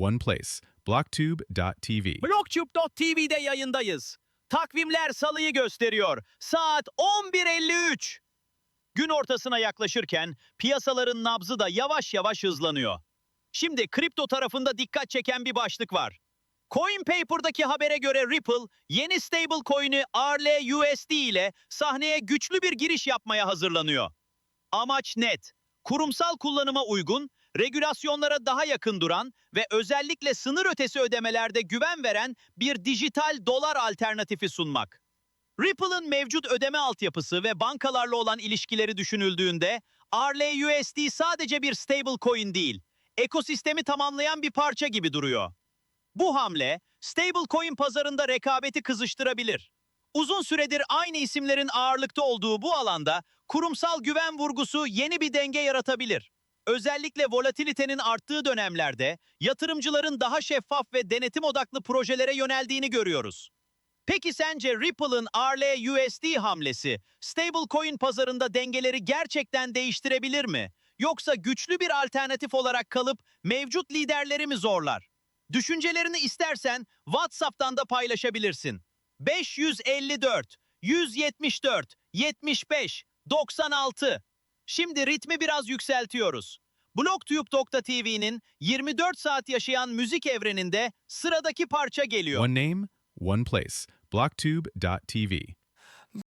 one place. Blocktube.tv. Blogtube.tv'de yayındayız. Takvimler salıyı gösteriyor. Saat 11.53. Gün ortasına yaklaşırken piyasaların nabzı da yavaş yavaş hızlanıyor. Şimdi kripto tarafında dikkat çeken bir başlık var. CoinPaper'daki habere göre Ripple yeni stablecoin'i RLUSD ile sahneye güçlü bir giriş yapmaya hazırlanıyor. Amaç net. Kurumsal kullanıma uygun, regülasyonlara daha yakın duran ve özellikle sınır ötesi ödemelerde güven veren bir dijital dolar alternatifi sunmak. Ripple'ın mevcut ödeme altyapısı ve bankalarla olan ilişkileri düşünüldüğünde RLUSD sadece bir stablecoin değil, ekosistemi tamamlayan bir parça gibi duruyor. Bu hamle stablecoin pazarında rekabeti kızıştırabilir. Uzun süredir aynı isimlerin ağırlıkta olduğu bu alanda kurumsal güven vurgusu yeni bir denge yaratabilir. Özellikle volatilitenin arttığı dönemlerde yatırımcıların daha şeffaf ve denetim odaklı projelere yöneldiğini görüyoruz. Peki sence Ripple'ın RLUSD hamlesi stablecoin pazarında dengeleri gerçekten değiştirebilir mi? Yoksa güçlü bir alternatif olarak kalıp mevcut liderleri mi zorlar? Düşüncelerini istersen WhatsApp'tan da paylaşabilirsin. 554 174 75 96 Şimdi ritmi biraz yükseltiyoruz. Blogtube.tv'nin 24 saat yaşayan müzik evreninde sıradaki parça geliyor. One name, one place. Blocktube.tv.